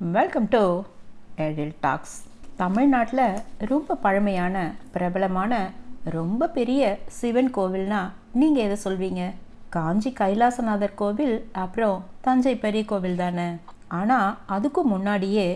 Welcome to Ezhil tax தமிழ்நாட்டில் ரொம்ப பழமையான பிரபலமான ரொம்ப பெரிய சிவன் கோவில்னா நீங்கள் எதை சொல்வீங்க? காஞ்சி கைலாசநாதர் கோவில் அப்புறம் தஞ்சை பெரிய கோவில் தானே. ஆனால் அதுக்கும் முன்னாடியே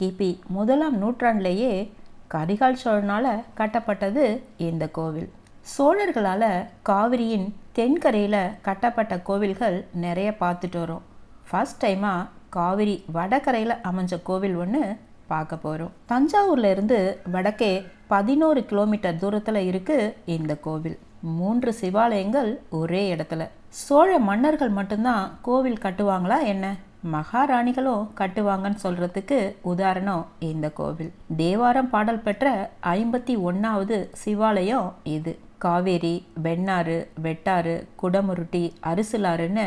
கிபி முதலாம் நூற்றாண்டுலேயே கரிகால் சோழனால் கட்டப்பட்டது இந்த கோவில். சோழர்களால் காவிரியின் தென்கரையில் கட்டப்பட்ட கோவில்கள் நிறைய பார்த்துட்டு வரோம். ஃபஸ்ட் டைமாக காவிரி வடகரையில் அமைஞ்ச கோவில் ஒன்று பார்க்க போகிறோம் தஞ்சாவூரில் இருந்து வடக்கே பதினோரு கிலோமீட்டர் தூரத்தில் இருக்குது இந்த கோவில். மூன்று சிவாலயங்கள் ஒரே இடத்துல. சோழ மன்னர்கள் மட்டும்தான் கோவில் கட்டுவாங்களா என்ன? மகாராணிகளும் கட்டுவாங்கன்னு சொல்கிறதுக்கு உதாரணம் இந்த கோவில். தேவாரம் பாடல் பெற்ற ஐம்பத்தி ஒன்றாவது சிவாலயம் இது. காவேரி வெண்ணாறு வெட்டாறு குடமுருட்டி அரிசிலாறுன்னு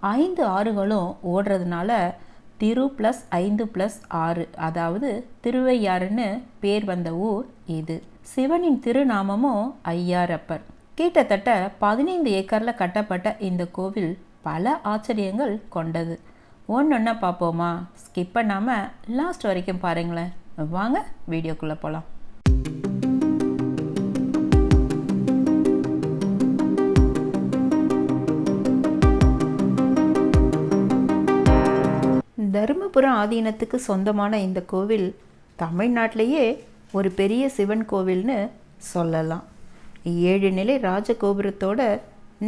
ஐந்து ஆறுகளும் ஓடுறதுனால திரு ப்ளஸ் ஐந்து ப்ளஸ் ஆறு அதாவது திருவையாறுன்னு பேர் வந்த ஊர் இது. சிவனின் திருநாமமும் ஐயாரப்பர். கிட்டத்தட்ட பதினைந்து ஏக்கரில் கட்டப்பட்ட இந்த கோவில் பல ஆச்சரியங்கள் கொண்டது. ஒன்றொன்னா பார்ப்போமா? ஸ்கிப் பண்ணாமல் லாஸ்ட் வரைக்கும் பாருங்களேன். வாங்க வீடியோக்குள்ளே போகலாம் தருமபுரம் ஆதீனத்துக்கு சொந்தமான இந்த கோவில் தமிழ்நாட்டிலேயே ஒரு பெரிய சிவன் கோவில்னு சொல்லலாம். ஏழு நிலை ராஜகோபுரத்தோட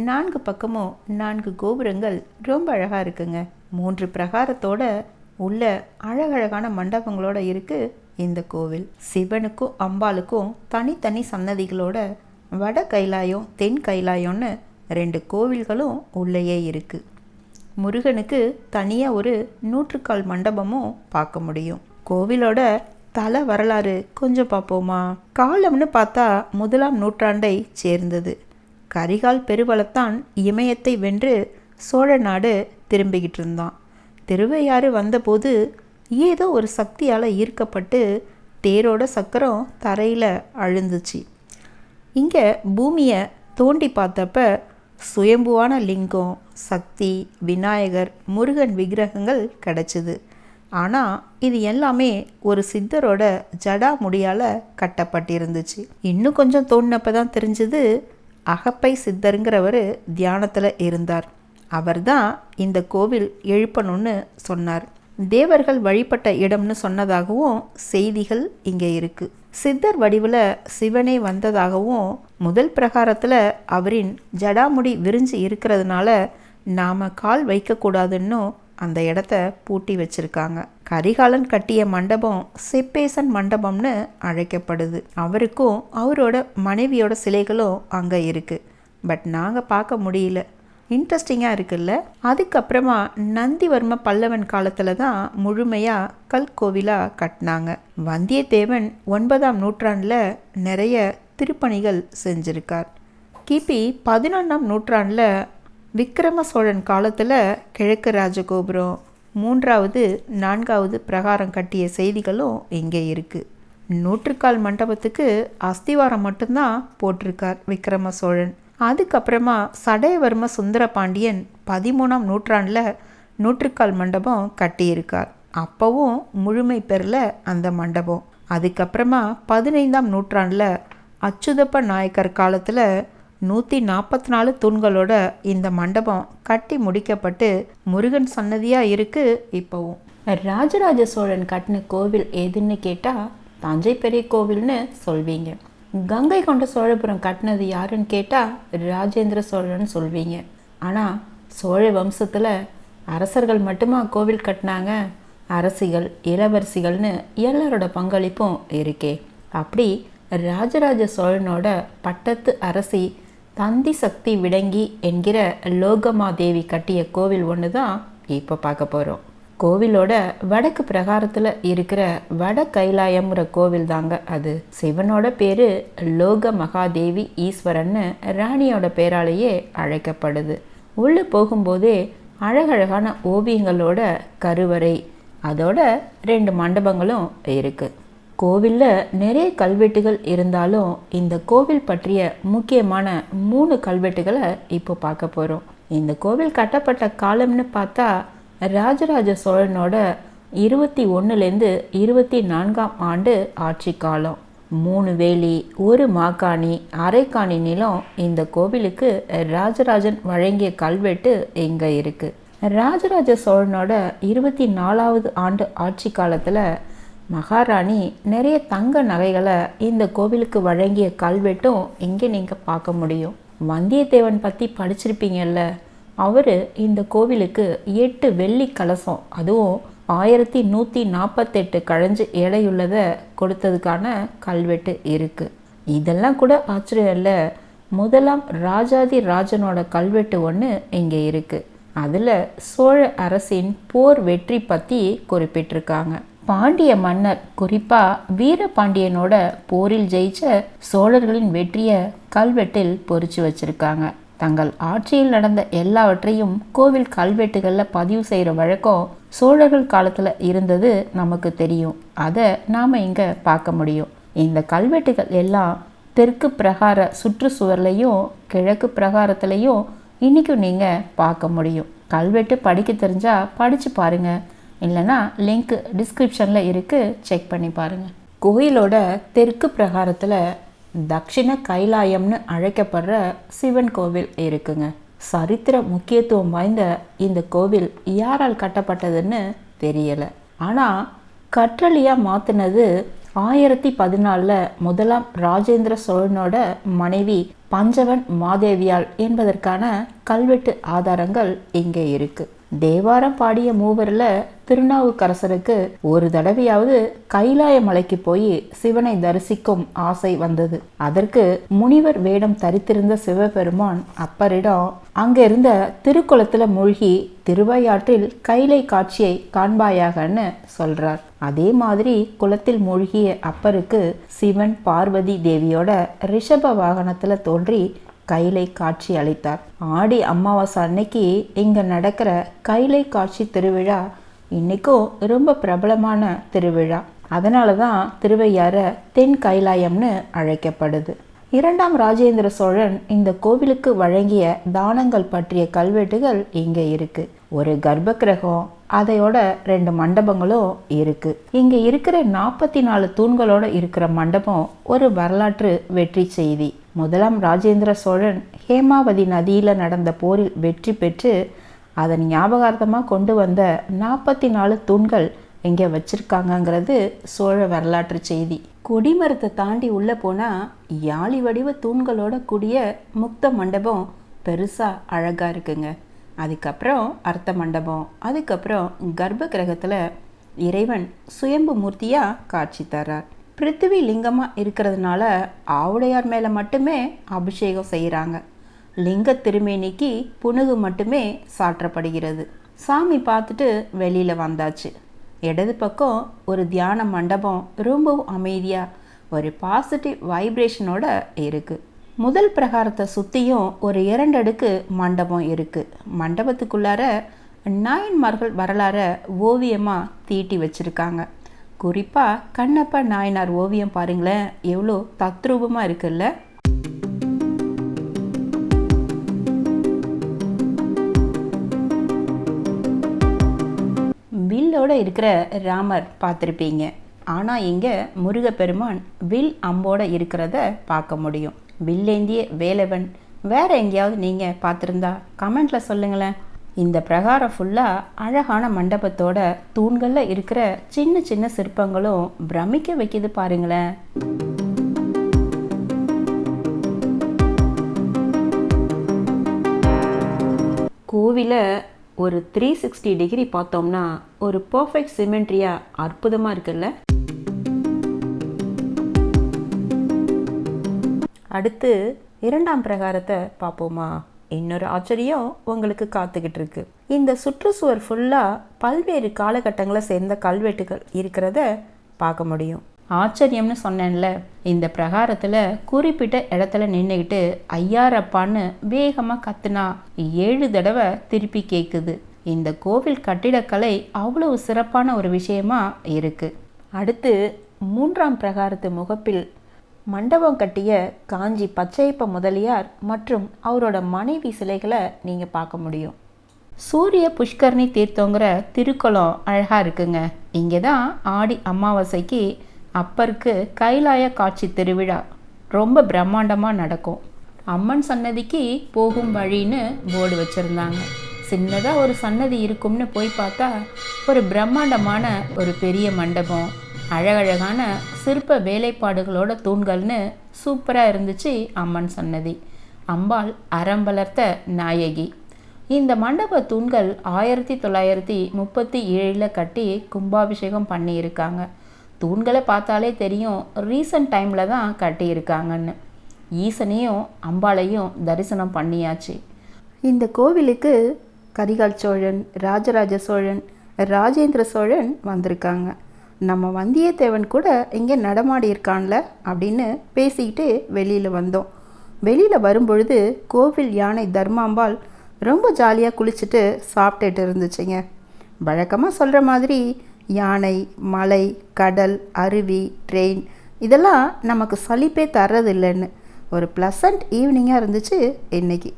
நான்கு பக்கமும் நான்கு கோபுரங்கள் ரொம்ப அழகாக இருக்குங்க. மூன்று பிரகாரத்தோட உள்ள அழகழகான மண்டபங்களோட இருக்குது இந்த கோவில். சிவனுக்கும் அம்பாளுக்கும் தனித்தனி சன்னதிகளோட வட கைலாயம் தென் கைலாயம்னு ரெண்டு கோவில்களும் உள்ளேயே இருக்குது முருகனுக்கு தனியாக ஒரு நூற்றுக்கால் மண்டபமும் பார்க்க முடியும். கோவிலோட தல வரலாறு கொஞ்சம் பார்ப்போமா? காலம்னு பார்த்தா முதலாம் நூற்றாண்டை சேர்ந்தது. கரிகால் பெருவளத்தான் இமயத்தை வென்று சோழ நாடு திரும்பிக்கிட்டு இருந்தான். திருவையாறு வந்தபோது ஏதோ ஒரு சக்தியால் ஈர்க்கப்பட்டு தேரோட சக்கரம் தரையில் அழுந்துச்சு. இங்கே பூமியை தோண்டி பார்த்தப்ப சுயம்புவான லிங்கம் சக்தி விநாயகர் முருகன் விக்கிரகங்கள் கிடச்சிது. ஆனால் இது எல்லாமே ஒரு சித்தரோட ஜடா முடியால் கட்டப்பட்டிருந்துச்சு. இன்னும் கொஞ்சம் தோணினப்போ தான் தெரிஞ்சது அகப்பை சித்தருங்கிறவர் தியானத்தில் இருந்தார். அவர்தான் இந்த கோவில் எழுப்பணும்னு சொன்னார். தேவர்கள் வழிபட்ட இடம்னு சொன்னதாகவும் செய்திகள் இங்கே இருக்கு. சித்தர் வடிவில் சிவனே வந்ததாகவும் முதல் பிரகாரத்தில் அவரின் ஜடாமுடி விரிஞ்சு இருக்கிறதுனால நாம் கால் வைக்கக்கூடாதுன்னும் அந்த இடத்த பூட்டி வச்சிருக்காங்க. கரிகாலன் கட்டிய மண்டபம் செப்பேசன் மண்டபம்னு அழைக்கப்படுது. அவருக்கும் அவரோட மனைவியோட சிலைகளும் அங்கே இருக்குது பட் நாங்கள் பார்க்க முடியல. இன்ட்ரெஸ்டிங்காக இருக்குல்ல? அதுக்கப்புறமா நந்திவர்ம பல்லவன் காலத்தில் தான் முழுமையாக கல் கோவிலாக கட்டினாங்க. வந்தியத்தேவன் ஒன்பதாம் நூற்றாண்டில் நிறைய திருப்பணிகள் செஞ்சிருக்கார். கிபி பதினொன்றாம் நூற்றாண்டில் விக்ரம சோழன் காலத்தில் கிழக்கு ராஜகோபுரம் மூன்றாவது நான்காவது பிரகாரம் கட்டிய செய்திகளும் இங்கே இருக்குது நூற்றுக்கால் மண்டபத்துக்கு அஸ்திவாரம் மட்டும்தான் போட்டிருக்கார் விக்ரம சோழன். அதுக்கப்புறமா சடையவர்ம சுந்தர பாண்டியன் பதிமூணாம் நூற்றாண்டில் நூற்றுக்கால் மண்டபம் கட்டியிருக்கார். அப்போவும் முழுமை பெறல அந்த மண்டபம். அதுக்கப்புறமா பதினைந்தாம் நூற்றாண்டில் அச்சுதப்ப நாயக்கர் காலத்தில் நூற்றி நாற்பத்தி நாலு தூண்களோட இந்த மண்டபம் கட்டி முடிக்கப்பட்டு முருகன் சன்னதியாக இருக்குது இப்போவும். ராஜராஜ சோழன் கட்டின கோவில் எதுன்னு கேட்டால் தஞ்சை பெரிய கோவில்னு சொல்வீங்க. கங்கை கொண்ட சோழபுரம் கட்டினது யாருன்னு கேட்டால் ராஜேந்திர சோழன் சொல்வீங்க. ஆனால் சோழ வம்சத்தில் அரசர்கள் மட்டுமா கோவில் கட்டினாங்க? அரசிகள் இளவரசிகள்னு எல்லாரோட பங்களிப்பும் இருக்கே. அப்படி ராஜராஜ சோழனோட பட்டத்து அரசி தந்தி சக்தி விடங்கி என்கிற லோகமாதேவி கட்டிய கோவில் ஒன்று தான் இப்போ பார்க்க போகிறோம் கோவிலோட வடக்கு பிரகாரத்தில் இருக்கிற வட கைலாயம்ங்கிற கோவில் தாங்க அது. சிவனோட பேர் லோக மகாதேவி ஈஸ்வரன்னு ராணியோட பேராலேயே அழைக்கப்படுது. உள்ளே போகும்போதே அழகழகான ஓவியங்களோட கருவறை அதோட ரெண்டு மண்டபங்களும் இருக்குது கோவிலில் நிறைய கல்வெட்டுகள் இருந்தாலும் இந்த கோவில் பற்றிய முக்கியமான மூணு கல்வெட்டுகளை இப்போ பார்க்க போகிறோம் இந்த கோவில் கட்டப்பட்ட காலம்னு பார்த்தா ராஜராஜ சோழனோட இருபத்தி ஒன்றுலேருந்து இருபத்தி நான்காம் ஆண்டு ஆட்சி காலம். மூணு வேலி ஒரு மாக்காணி அரைக்காணி நிலம் இந்த கோவிலுக்கு ராஜராஜன் வழங்கிய கல்வெட்டு இங்கே இருக்குது ராஜராஜ சோழனோட இருபத்தி நாலாவது ஆண்டு ஆட்சி காலத்தில் மகாராணி நிறைய தங்க நகைகளை இந்த கோவிலுக்கு வழங்கிய கல்வெட்டும் இங்கே நீங்கள் பார்க்க முடியும். வந்தியத்தேவன் பற்றி படிச்சிருப்பீங்கல்ல அவர் இந்த கோவிலுக்கு எட்டு வெள்ளி கலசம் அதுவும் ஆயிரத்தி நூற்றி நாற்பத்தெட்டு கழஞ்சு எடையுள்ளதை கொடுத்ததுக்கான கல்வெட்டு இருக்குது இதெல்லாம் கூட ஆச்சரியம் இல்லை. முதலாம் ராஜாதி ராஜனோட கல்வெட்டு ஒன்று இங்கே இருக்குது அதில் சோழ அரசின் போர் வெற்றி பற்றி குறிப்பிட்டிருக்காங்க. பாண்டிய மன்னர் குறிப்பாக வீரபாண்டியனோட போரில் ஜெயிச்ச சோழர்களின் வெற்றியை கல்வெட்டில் பொறிச்சு வச்சுருக்காங்க. தங்கள் ஆட்சியில் நடந்த எல்லாவற்றையும் கோவில் கல்வெட்டுகளில் பதிவு செய்கிற வழக்கம் சோழர்கள் காலத்தில் இருந்தது நமக்கு தெரியும். அதை நாம் இங்கே பார்க்க முடியும். இந்த கல்வெட்டுகள் எல்லாம் தெற்கு பிரகார சுற்றுச்சுவர்லையும் கிழக்கு பிரகாரத்துலேயும் இன்றைக்கும் நீங்கள் பார்க்க முடியும். கல்வெட்டு படிக்க தெரிஞ்சால் படித்து பாருங்கள் இல்லைனா லிங்க் டிஸ்கிரிப்ஷனில் இருக்குது செக் பண்ணி பாருங்கள் கோயிலோட தெற்கு பிரகாரத்தில் தக்ஷிண கைலாயம்னு அழைக்கப்படுற சிவன் கோவில் இருக்குங்க. சரித்திர முக்கியத்துவம் வாய்ந்த இந்த கோவில் யாரால் கட்டப்பட்டதுன்னு தெரியலை. ஆனால் கற்றலியாக மாற்றினது ஆயிரத்தி பதினாலில் முதலாம் ராஜேந்திர சோழனோட மனைவி பஞ்சவன் மாதேவியால் என்பதற்கான கல்வெட்டு ஆதாரங்கள் இங்கே இருக்குது தேவாரம் பாடிய மூவரில் திருநாவுக்கரசருக்கு ஒரு தடவையாவது கைலாய மலைக்கு போய் சிவனை தரிசிக்கும் ஆசை வந்தது. அதற்கு முனிவர் வேடம் தரித்திருந்த சிவபெருமான் அப்பரிடம் அங்கிருந்த திருக்குளத்தில் மூழ்கி திருவையாற்றில் கைலை காட்சியை காண்பாயாகன்னு சொல்றார். அதே மாதிரி குளத்தில் மூழ்கிய அப்பருக்கு சிவன் பார்வதி தேவியோட ரிஷப வாகனத்தில் தோன்றி கைலை காட்சி அளித்தார். ஆடி அமாவாசை அன்னைக்கு இங்கே நடக்கிற கைலை காட்சி திருவிழா இன்னைக்கும் ரொம்ப பிரபலமான திருவிழா. அதனால தான் திருவையார தென் கைலாயம்னு அழைக்கப்படுது. இரண்டாம் ராஜேந்திர சோழன் இந்த கோவிலுக்கு வழங்கிய தானங்கள் பற்றிய கல்வெட்டுகள் இங்கே இருக்கு. ஒரு கர்ப்ப கிரகம் அதையோட ரெண்டு மண்டபங்களும் இருக்கு. இங்க இருக்கிற நாற்பத்தி நாலு தூண்களோட இருக்கிற மண்டபம் ஒரு வரலாற்று வெற்றி செய்தி. முதலாம் ராஜேந்திர சோழன் ஹேமாவதி நதியில் நடந்த போரில் வெற்றி பெற்று அதன் ஞாபகார்த்தமாக கொண்டு வந்த நாற்பத்தி நாலு தூண்கள் எங்கே வச்சிருக்காங்கங்கிறது சோழ வரலாற்று செய்தி. கொடிமரத்தை தாண்டி உள்ளே போனால் யாழி வடிவ தூண்களோட கூடிய முக்த மண்டபம் பெருசாக அழகாக இருக்குங்க. அதுக்கப்புறம் அர்த்த மண்டபம் அதுக்கப்புறம் கர்ப்ப கிரகத்தில் இறைவன் சுயம்பு மூர்த்தியாக காட்சி தர்றார். பிருத்திவி லிங்கமாக இருக்கிறதுனால ஆவுடையார் மேலே மட்டுமே அபிஷேகம் செய்கிறாங்க லிங்க திருமேனிக்கு புனுகு மட்டுமே சாற்றப்படுகிறது. சாமி பார்த்துட்டு வெளியில் வந்தாச்சு. இடது பக்கம் ஒரு தியான மண்டபம் ரொம்பவும் அமைதியாக ஒரு பாசிட்டிவ் வைப்ரேஷனோட இருக்குது முதல் பிரகாரத்தை சுற்றியும் ஒரு இரண்டடுக்கு மண்டபம் இருக்குது மண்டபத்துக்குள்ளார நாயன்மார்கள் வரலாற ஓவியமாக தீட்டி வச்சுருக்காங்க. குறிப்பாக கண்ணப்ப நாயனார் ஓவியம் பாருங்களேன். எவ்வளோ தத்ரூபமாக இருக்குல்ல? வில்லோட இருக்கிற ராமர் பார்த்துருப்பீங்க. ஆனால் இங்கே முருகப்பெருமான் வில் அம்போட இருக்கிறத பார்க்க முடியும். வில்லேந்திய வேலவன் வேற எங்கேயாவது நீங்கள் பார்த்துருந்தா கமெண்ட்ல சொல்லுங்களேன். இந்த பிரகாரம் ஃபுல்லாக அழகான மண்டபத்தோட தூண்களில் இருக்கிற சின்ன சின்ன சிற்பங்களும் பிரமிக்க வைக்குது பாருங்களேன். கோவில ஒரு த்ரீ சிக்ஸ்டி டிகிரி பார்த்தோம்னா ஒரு பர்ஃபெக்ட் சிமெண்ட்ரியாக அற்புதமாக இருக்குல்ல? அடுத்து இரண்டாம் பிரகாரத்தை பார்ப்போமா? இன்னொரு ஆச்சரியம் உங்களுக்கு காத்துக்கிட்டு இருக்கு இந்த சுற்றுச்சுவர் ஃபுல்லாக பல்வேறு காலகட்டங்களை சேர்ந்த கல்வெட்டுகள் இருக்கிறத பார்க்க முடியும். ஆச்சரியம்னு சொன்னேன்ல இந்த பிரகாரத்தில் குறிப்பிட்ட இடத்துல நின்றுக்கிட்டு ஐயாரப்பான்னு வேகமாக கத்துனா ஏழு தடவை திருப்பி கேட்குது இந்த கோவில் கட்டிடக்கலை அவ்வளவு சிறப்பான ஒரு விஷயமா இருக்கு. அடுத்து மூன்றாம் பிரகாரத்து முகப்பில் மண்டபம் கட்டிய காஞ்சி பச்சையப்ப முதலியார் மற்றும் அவரோட மனைவி சிலைகளை நீங்கள் பார்க்க முடியும். சூரிய புஷ்கரணி தீர்த்தங்கிற திருக்குளம் அழகாக இருக்குங்க. இங்கே தான் ஆடி அமாவாசைக்கு அப்பருக்கு கைலாய காட்சி திருவிழா ரொம்ப பிரம்மாண்டமாக நடக்கும். அம்மன் சன்னதிக்கு போகும் வழின்னு போர்டு வச்சுருந்தாங்க. சின்னதாக ஒரு சன்னதி இருக்கும்னு போய் பார்த்தா ஒரு பிரம்மாண்டமான ஒரு பெரிய மண்டபம் அழகழகான சிற்ப வேலைப்பாடுகளோட தூண்கள்னு சூப்பராக இருந்துச்சு அம்மன் சன்னதி. அம்பாள் அறம் வளர்த்த நாயகி. இந்த மண்டப தூண்கள் ஆயிரத்தி தொள்ளாயிரத்தி முப்பத்தி ஏழில் கட்டி கும்பாபிஷேகம் பண்ணியிருக்காங்க. தூண்களை பார்த்தாலே தெரியும் ரீசன்ட் டைமில் தான் கட்டியிருக்காங்கன்னு. ஈசனையும் அம்பாளையும் தரிசனம் பண்ணியாச்சு. இந்த கோவிலுக்கு கரிகால் சோழன் ராஜராஜ சோழன் ராஜேந்திர சோழன் வந்திருக்காங்க. நம்ம வந்தியத்தேவன் கூட இங்கே நடமாடி இருக்கான்ல அப்படின்னு பேசிக்கிட்டு வெளியில் வந்தோம். வெளியில் வரும்பொழுது கோவில் யானை தர்மாம்பாள் ரொம்ப ஜாலியாக குளிச்சுட்டு சாப்பிட்டுட்டு இருந்துச்சுங்க. வழக்கமாக சொல்கிற மாதிரி யானை மலை கடல் அருவி ட்ரெயின் இதெல்லாம் நமக்கு சலிப்பே தர்றதில்லைன்னு. ஒரு ப்ளசண்ட் ஈவினிங்காக இருந்துச்சு இன்னைக்கு.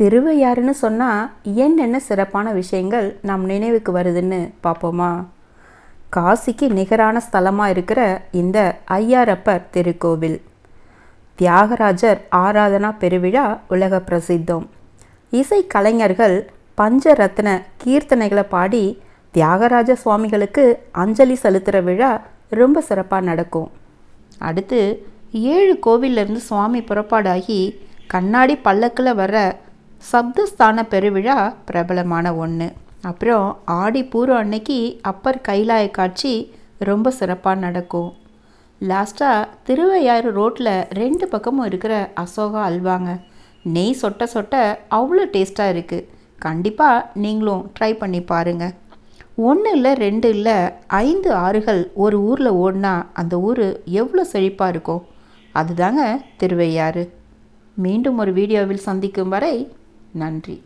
திருவையாறுன்னு சொன்னால் என்னென்ன சிறப்பான விஷயங்கள் நம் நினைவுக்கு வருதுன்னு பார்ப்போமா? காசிக்கு நிகரான ஸ்தலமாக இருக்கிற இந்த ஐயாரப்பர் திருக்கோவில். தியாகராஜர் ஆராதனா பெருவிழா உலக பிரசித்தம். இசை கலைஞர்கள் பஞ்சரத்ன கீர்த்தனைகளை பாடி தியாகராஜ சுவாமிகளுக்கு அஞ்சலி செலுத்துகிற விழா ரொம்ப சிறப்பாக நடக்கும். அடுத்து ஏழு கோவிலிருந்து சுவாமி புறப்பாடாகி கண்ணாடி பல்லக்கில் வர சப்தஸ்தான பெருவிழா பிரபலமான ஒன்று அப்புறம் ஆடி பூரம் அன்னைக்கு அப்பர் கைலாய காட்சி ரொம்ப சிறப்பாக நடக்கும். லாஸ்ட்டாக திருவையாறு ரோட்டில் ரெண்டு பக்கமும் இருக்கிற அசோகா அல்வாங்க. நெய் சொட்ட சொட்ட அவ்வளோ டேஸ்ட்டாக இருக்குது கண்டிப்பாக நீங்களும் ட்ரை பண்ணி பாருங்கள் ஒன்று இல்லை ரெண்டு இல்லை ஐந்து ஆறுகள் ஒரு ஊரில் ஓடினா அந்த ஊர் எவ்வளோ செழிப்பாக இருக்கும். அதுதாங்க திருவையாறு. மீண்டும் ஒரு வீடியோவில் சந்திக்கும் வரை நன்றி.